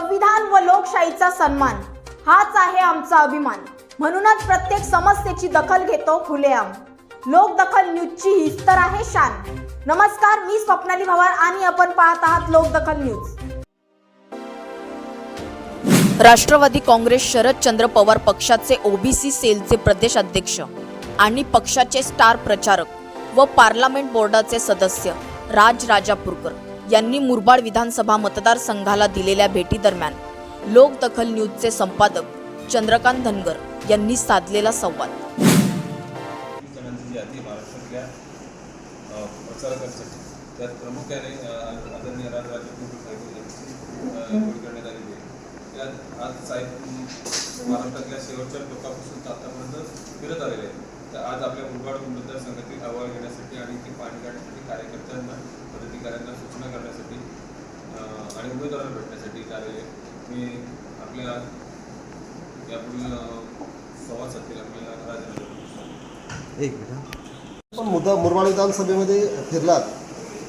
संविधान व लोकशाहीचा सन्मान. हाच आहे आमचा अभिमान. म्हणूनच प्रत्येक समस्येची दखल घेतो खुलेआम. लोकदखल न्यूजची हीच तर आहे शान. नमस्कार मी स्वप्नाली भवार आणि आपण पाहत आहात लोकदखल न्यूज. राष्ट्रवादी काँग्रेस शरदचंद्र पवार पक्षाचे ओबीसी सेलचे प्रदेश अध्यक्ष आणि पक्षाचे स्टार प्रचारक व पार्लमेंट बोर्डाचे सदस्य राज राजापूरकर. यांनी मुरबाड विधानसभा मतदारसंघाला दिलेल्या भेटीदरम्यान लोकदखल न्यूजचे संपादक चंद्रकांत धनगर यांनी साधलेला संवाद. त्यात प्रामुख्याने आदरणीय करण्यात आलेली आहे. त्यात आज साहेब महाराष्ट्रातल्या शेवटच्या टोकापासून आतापर्यंत फिरत आलेले आहेत. तर आज आपल्या मुरबाड मतदारसंघातील अहवाल घेण्यासाठी आणि ते पाणी काढण्यासाठी कार्यकर्त्यांना पदाधिकाऱ्यांना सूचना करण्यासाठी आणि उमेदवारांना भेटण्यासाठी आहे. मी आपल्या यापुढील अ, संवाद साधतील आपल्याला राजराजे एक मिनिट हा. पण मुद्दा मुरबाड विधानसभेमध्ये फिरलात.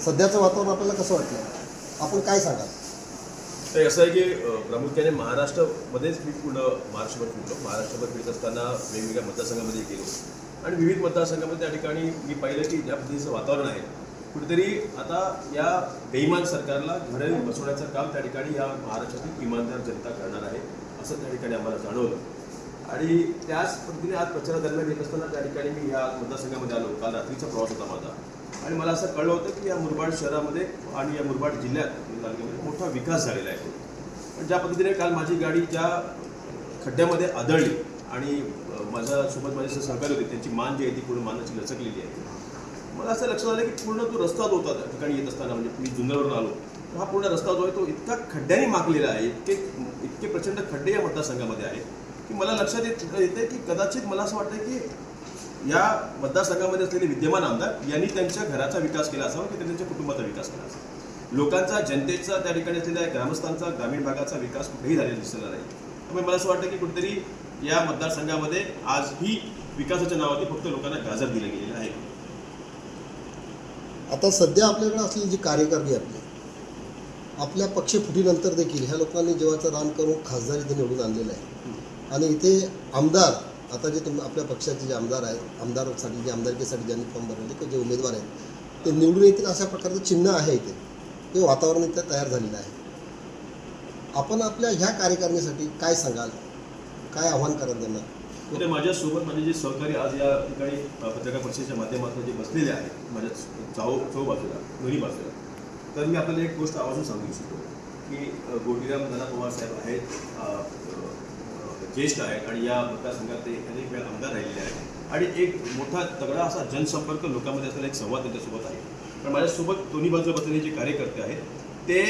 सध्याचं वातावरण आपल्याला कसं वाटलं आपण काय सांगाल? तर असं आहे की प्रामुख्याने महाराष्ट्रामध्येच मी पूर्ण महाराष्ट्रभर फिरलो. महाराष्ट्रभर फिरत असताना वेगवेगळ्या मतदारसंघामध्ये गेलो. आणि विविध मतदारसंघामध्ये त्या ठिकाणी मी पाहिलं की ज्या पद्धतीचं वातावरण आहे कुठेतरी आता या बेईमान सरकारला घडे बसवण्याचं काम त्या ठिकाणी या महाराष्ट्रातील इमानदार जनता करणार आहे असं त्या ठिकाणी आम्हाला जाणवलं. आणि त्याच पद्धतीने आज प्रचारादरम्यान येत असताना त्या ठिकाणी मी या मतदारसंघामध्ये आलो काल रात्रीचा प्रवास होता माझा. आणि मला असं कळलं होतं की या मुरबाड शहरामध्ये आणि या मुरबाड जिल्ह्यात मोठा विकास झालेला आहे. पण ज्या पद्धतीने काल माझी गाडी ज्या खड्ड्यामध्ये आदळली आणि माझ्यासोबत माझे सहकारी होते त्यांची मान जी आहे ती पूर्ण मानाची लचकलेली आहे. मला असं लक्षात आलं की पूर्ण तो रस्ता जो होता त्या ठिकाणी येत असताना म्हणजे मी जुन्नरवरून आलो तर हा पूर्ण रस्ता जो आहे तो इतका खड्ड्याने मागलेला आहे इतके इतके प्रचंड खड्डे या मतदारसंघामध्ये आहेत की मला लक्षात येत येतं की कदाचित मला असं वाटतं की या मतदारसंघामध्ये असलेले विद्यमान आमदार यांनी त्यांच्या घराचा विकास केला असावा की त्यांच्या कुटुंबाचा विकास केला असावा. लोकांचा जनतेचा त्या ठिकाणी असलेल्या ग्रामस्थांचा ग्रामीण भागाचा विकास कुठेही झालेला दिसलेला नाही. त्यामुळे मला असं वाटतं की कुठेतरी या मतदारसंघामध्ये आजही विकासाच्या नावाने फक्त लोकांना गाजर दिलं गेलेलं आहे. आता सध्या आपल्याकडे असलेली जी कार्यकारणी आपली आपल्या पक्ष फुटीनंतर देखील ह्या लोकांनी जीवाचं रान करून खासदार इथे निवडून आणलेलं आहे. आणि इथे आमदार आता जे तुम आपल्या पक्षाचे जे आमदार आहेत आमदारसाठी जे आमदारकीसाठी ज्यांनी फॉर्म भरलेले किंवा जे उमेदवार आहेत ते निवडून येतील अशा प्रकारचं चिन्ह आहे इथे. ते वातावरण इथे तयार झालेलं आहे. आपण आपल्या ह्या कार्यकारिणीसाठी काय सांगाल? काय आव्हान कराल त्यांना? तर माझ्यासोबत माझे जे सहकारी आज या ठिकाणी पत्रकार परिषदेच्या माध्यमातून जे बसलेले आहेत माझ्या चौ चौ बाजूला दोन्ही बाजूला तर मी आपल्याला एक गोष्ट आवाजून सांगू इच्छितो की गोडीराम गोटीराम दादा पवार साहेब आहेत ज्येष्ठ आहेत आणि या मतदारसंघात ते अनेक वेळा आमदार राहिलेले आहेत. आणि एक मोठा तगडा असा जनसंपर्क लोकांमध्ये असलेला एक संवाद त्यांच्यासोबत आहे. पण माझ्यासोबत दोन्ही बाजूला बसलेले जे कार्यकर्ते आहेत ते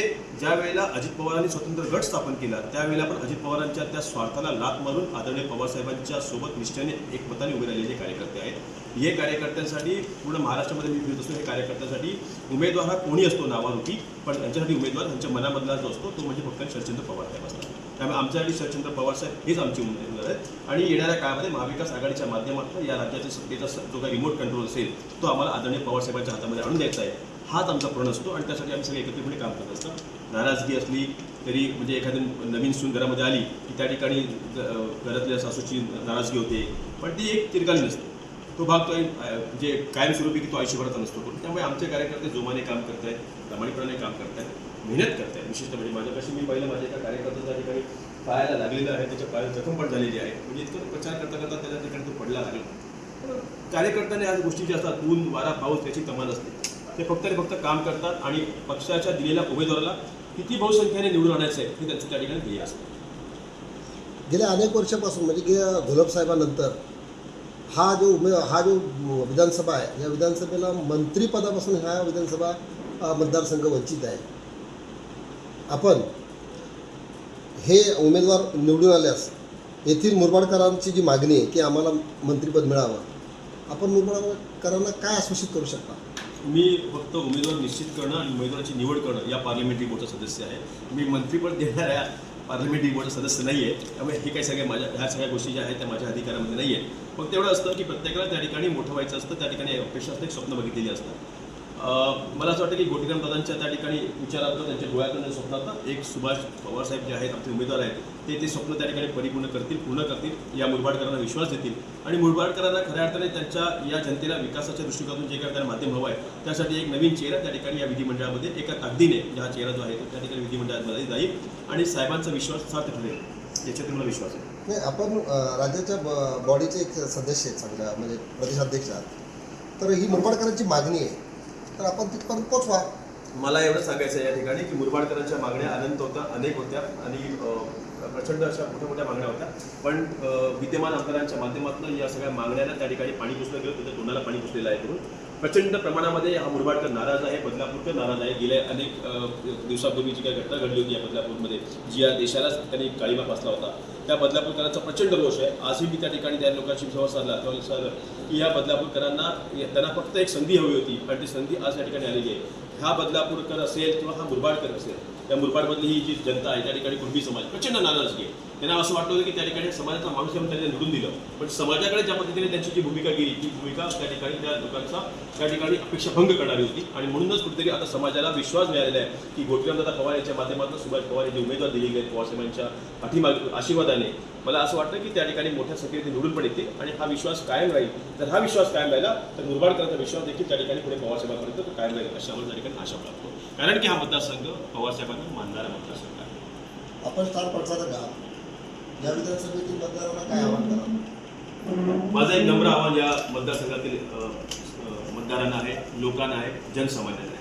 ज्या वेळेला अजित पवारांनी स्वतंत्र गट स्थापन केला त्यावेळेला आपण अजित पवारांच्या त्या स्वार्थाला लात मारून आदरणीय पवारसाहेबांच्या सोबत निष्ठेने एकमताने उभे राहिलेले कार्यकर्ते आहेत. हे कार्यकर्त्यांसाठी पूर्ण महाराष्ट्रामध्ये मी फिरत असतो हे कार्यकर्त्यांसाठी उमेदवार हा कोणी असतो नावारूपी पण त्यांच्यासाठी उमेदवार त्यांच्या मनामधला जो असतो तो म्हणजे फक्त शरदचंद्र पवार साहेब असतात. त्यामुळे आमच्यासाठी शरदचंद्र पवार साहेब हेच आमचे उमेदवार आहेत. आणि येणाऱ्या काळामध्ये महाविकास आघाडीच्या माध्यमातून या राज्याच्या सत्तेचा जो काही रिमोट कंट्रोल असेल तो आम्हाला आदरणीय पवारसाहेबांच्या हातामध्ये आणून द्यायचा आहे. हाच आमचा प्रण असतो आणि त्यासाठी आम्ही सगळे एकत्रितपणे काम करत असतो. नाराजगी असली तरी म्हणजे एखादी नवीन सून घरामध्ये आली की त्या ठिकाणी घरातल्या सासूची नाराजगी होते. पण ती एक तिरकाली नसते. तो भाग तो एक, म्हणजे कायमस्वरूपी की तो आयुष्यभराचा नसतो. पण त्यामुळे आमचे कार्यकर्ते जोमाने काम करत आहेत प्रामाणिकपणाने काम करत आहेत मेहनत करत आहेत विशेषतः म्हणजे माझ्यापाशी मी पहिलं माझ्या एका कार्यकर्त्याच्या ठिकाणी पायाला लागलेलं आहे. त्याच्या पायाला जखम पण झालेली आहे. म्हणजे इतकं प्रचार करता करता त्याच्या ठिकाणी तो पडला लागला. कार्यकर्त्याने आज गोष्टी ज्या असतात ऊन वारा पाऊस त्याची कमाल असते. ते फक्त आणि फक्त काम करतात आणि पक्षाच्या दिलेल्या उमेदवाराला किती बहुसंख्येने निवडून आणायचं आहे हे त्यांचं त्या ठिकाणी ध्येय असतं. गेल्या अनेक वर्षापासून म्हणजे की घोलपसाहेबानंतर हा जो उमे हा जो विधानसभा आहे या विधानसभेला मंत्रिपदापासून ह्या विधानसभा मतदारसंघ वंचित आहे. आपण हे उमेदवार निवडून आल्यास येथील मुरबाडकरांची जी मागणी आहे की आम्हाला मंत्रिपद मिळावं आपण मुरबाडकरांना काय आश्वासित करू शकता? मी फक्त उमेदवार निश्चित करणं आणि उमेदवाराची निवड करणं या पार्लमेंटरी बोर्डचा सदस्य आहे. मी मंत्रीपद देणाऱ्या पार्लमेंटरी बोर्डचा सदस्य नाही आहे त्यामुळे हे काही सगळ्या माझ्या ह्या सगळ्या गोष्टी ज्या आहेत त्या माझ्या अधिकारामध्ये नाही आहेत फक्त एवढं असतं की प्रत्येकाला त्या ठिकाणी मोठं व्हायचं असतं त्या ठिकाणी अपेक्षा असते एक स्वप्न बघितलेली असतात. मला असं वाटतं की गोटीराम दादांच्या त्या ठिकाणी विचारातलं त्यांच्या डोळ्यातून स्वप्नात एक सुभाष पवारसाहेब जे आहेत आपले उमेदवार आहेत ते ते स्वप्न त्या ठिकाणी परिपूर्ण करतील पूर्ण करतील या मुरबाडकरांना विश्वास देतील. आणि मुरबाडकरांना खऱ्या अर्थाने त्यांच्या या जनतेला विकासाच्या दृष्टिकोनातून जे काही त्यांना माध्यम हवं आहे त्यासाठी एक नवीन चेहरा त्या ठिकाणी या विधिमंडळामध्ये एका ताकदीने हा चेहरा जो आहे तो त्या ठिकाणी विधिमंडळामध्ये जाईल. आणि साहेबांचा विश्वास सार्थ ठरेल याच्यात मला विश्वास आहे. नाही आपण राज्याच्या ब- बॉडीचे एक सदस्य आहेत चांगल्या म्हणजे प्रदेशाध्यक्ष आहात. तर ही मुरबाडकरांची मागणी आहे. तर आपण तिथपर्यंत पोचवा मला एवढं सांगायचं आहे या ठिकाणी की मुरबाडकरांच्या मागण्या अनंत होत्या अनेक होत्या आणि प्रचंड अशा मोठ्या मोठ्या मागण्या होत्या. पण विद्यमान आमदारांच्या माध्यमातून या सगळ्या मागण्यांना त्या ठिकाणी पाणी पुसलं गेलं त्याच्या तोंडाला पाणी पुसलेलं आहे करून प्रचंड प्रमाणामध्ये हा मुरबाडकर नाराज आहे बदलापूरकर नाराज आहे. गेल्या अनेक दिवसापूर्वी जी काही घटना घडली होती या बदलापूरमध्ये जी या देशालाच त्यांनी काळीमा फासला होता. त्या बदलापूरकरांचा प्रचंड रोष आहे. आजही मी त्या ठिकाणी त्या लोकांशी संवाद साधला तेव्हा की या बदलापूरकरांना त्यांना फक्त एक संधी हवी होती आणि ती संधी आज या ठिकाणी आलेली आहे. हा बदलापूरकर असेल किंवा हा मुरबाडकर असेल त्या मुरबाडमधली ही जी जनता आहे त्या ठिकाणी कुणबी समाज प्रचंड नाराजगी आहे. त्यांना असं वाटतं होतं की त्या ठिकाणी समाजाचा माणूस म्हणून त्यांनी निवडून दिलं. पण समाजाकडे ज्या पद्धतीने त्यांची जी भूमिका गेली ती भूमिका त्या ठिकाणी त्या लोकांचा त्या ठिकाणी अपेक्षा भंग करणारी होती. आणि म्हणूनच कुठेतरी आता समाजाला विश्वास मिळालेला आहे की गोटरामदादा पवार यांच्या माध्यमातून सुभाष पवार यांनी उमेदवार दिली गेले पवारसाहेबांच्या पाठीमाग आशीर्वादाने. मला असं वाटतं की त्या ठिकाणी मोठ्या संख्येने निवडून पण येते आणि हा विश्वास कायम राहील. जर हा विश्वास कायम राहिला तर मुरबाडकरांचा विश्वास देखील त्या ठिकाणी पुढे पवारसाहेबांपर्यंत तो कायम राहील अशा आम्हाला त्या ठिकाणी आशा प्राप्त कारण की हा मतदारसंघ पवारसाहेबांना मानणारा मतदारसंघ आहे. आपण स्टार प्रचारक आहात. या विधानसभेतील मतदारांना काय आव्हान करा माझं एक नम्र आव्हान या मतदारसंघातील मतदारांना आहे लोकांना आहे जनसामान्यांना आहे.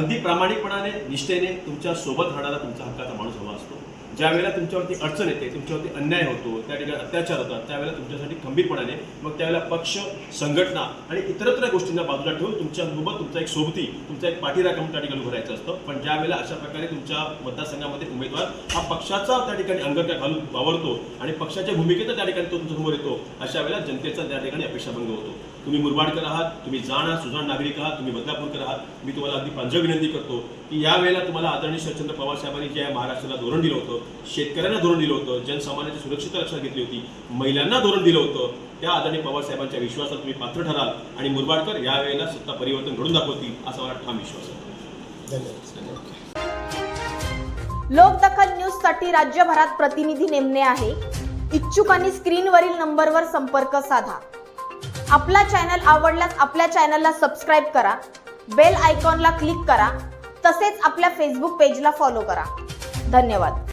अगदी प्रामाणिकपणाने निष्ठेने तुमच्यासोबत राहणारा तुमचा हक्काचा माणूस हवा असतो. ज्या वेळेला तुमच्यावरती अडचण येते तुमच्यावरती अन्याय होतो त्या ठिकाणी अत्याचार होतात त्यावेळेला तुमच्यासाठी खंबीरपणाने मग त्यावेळेला पक्ष संघटना आणि इतरत्र गोष्टींना बाजूला ठेवून तुमच्यासोबत तुमचा एक सोबती तुमचा एक पाठीराखा त्या ठिकाणी उभं राहायचं असतं. पण ज्या वेळेला अशा प्रकारे तुमच्या मतदारसंघामध्ये उमेदवार हा पक्षाचा त्या ठिकाणी अंगठा घालून वावरतो आणि पक्षाच्या भूमिकेत त्या ठिकाणी तो तुमच्यासमोर येतो अशा वेळेला जनतेचा त्या ठिकाणी अपेक्षाभंग होतो. तुम्ही मुरबाडकर आहात तुम्ही जाणार सुजाण नागरिक आहात तुम्ही बदलापूरकर आहात. मी तुम्हाला अगदी प्रांजळ विनंती करतो की यावेळेला तुम्हाला आदरणीय शरदचंद्र पवार साहेबांनी ज्या महाराष्ट्राला धोरण दिलं होतं शेतकऱ्यांना धोरण दिलं होतं जनसामान्याची सुरक्षितता लक्षात घेतली होती महिलांना धोरण दिलं होतं त्या आदरणीय पवार साहेबांच्या विश्वासात तुम्ही पात्र ठराल आणि मुरबाडकर या वेळेला सत्ता परिवर्तन घडून दाखवतील असा मला ठाम विश्वास आहे. धन्यवाद. लोकदखल न्यूजसाठी राज्यभरात प्रतिनिधी नेमणे आहे. इच्छुकांनी स्क्रीनवरील नंबरवर संपर्क साधा. आपला चॅनल आवडल्यास आपल्या चॅनलला सबस्क्राईब करा. बेल आयकॉनला क्लिक करा. तसेच आपल्या फेसबुक पेजला फॉलो करा. धन्यवाद.